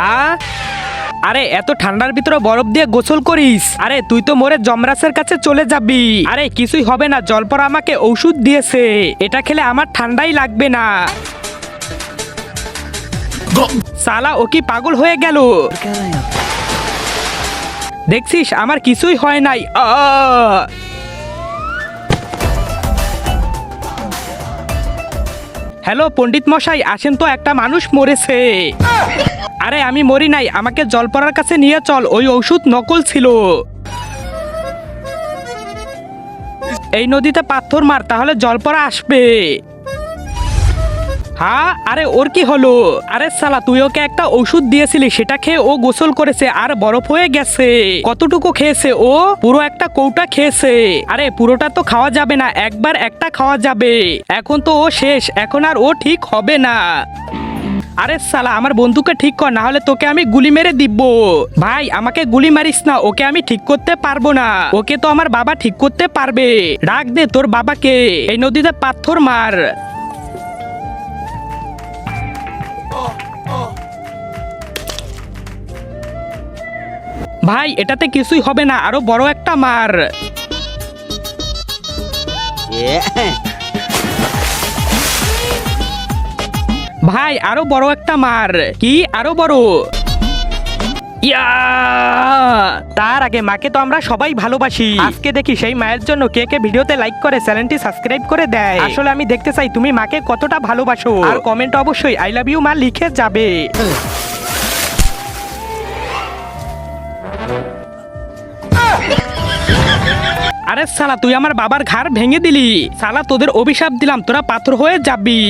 হ্যাঁ আরে এত ঠান্ডার ভিতরে বরফ দিয়ে গোসল করিস। আরে তুই তো মোরে জমরাসের কাছে চলে যাবি। আরে কিছুই হবে না জলপর আমাকে ঔষধ দিয়েছে। এটা খেলে আমার ঠান্ডাই লাগবে না। সালা ও কি পাগল হয়ে গেল? দেখছিস আমার কিছুই হয় নাই। আ! হ্যালো, পণ্ডিত মশাই, আসেন তো, একটা মানুষ মরেছে। আরে, আমি মরি নাই, আমাকে জলপরার কাছে নিয়ে চল, ওই ঔষধ নকল ছিল। এই নদীতে পাথর মার, তাহলে জলপরা আসবে। হ্যাঁ? আরে ওর কি হলো? আরে সালা তুই ওকে একটা ওষুধ দিয়েছিলি? সেটা খেয়ে ও গোসল করেছে, আর বরফ হয়ে গেছে। কতটুকু খেয়েছে ও? পুরো একটা কৌটা খেয়েছে। আরে, পুরোটা তো খাওয়া যাবে না, একবার একটা খাওয়া যাবে। এখন তো ও শেষ, এখন আর ও ঠিক হবে না। আরে সালা আমার বন্ধুকে ঠিক কর, না হলে তোকে আমি গুলি মেরে দিব। ভাই, আমাকে গুলি মারিস না, ওকে আমি ঠিক করতে পারব না। ওকে তো আমার বাবা ঠিক করতে পারবে। ডাক দে তোর বাবাকে। এই নদীতে পাথর মার। ভাই, এটাতে কিছুই হবে না, আরও বড় একটা মার। ভাই, আরও বড় একটা মার। কি? আরও বড়। তার আগে মাকে তো আমরা সবাই ভালোবাসি। আজকে দেখি সেই মায়ের জন্য কে কে ভিডিওতে লাইক করে, চ্যানেলটি সাবস্ক্রাইব করে দেয়। আসলে আমি দেখতে চাই, তুমি মাকে কতটা ভালোবাসো। আর কমেন্ট অবশ্যই আই লাভ ইউ মা লিখে যাবে। আরে সালা তুই আমার বাবার ঘাড় ভেঙে দিলি। সালা তোদের অভিশাপ দিলাম, তোরা পাথর হয়ে যাবি।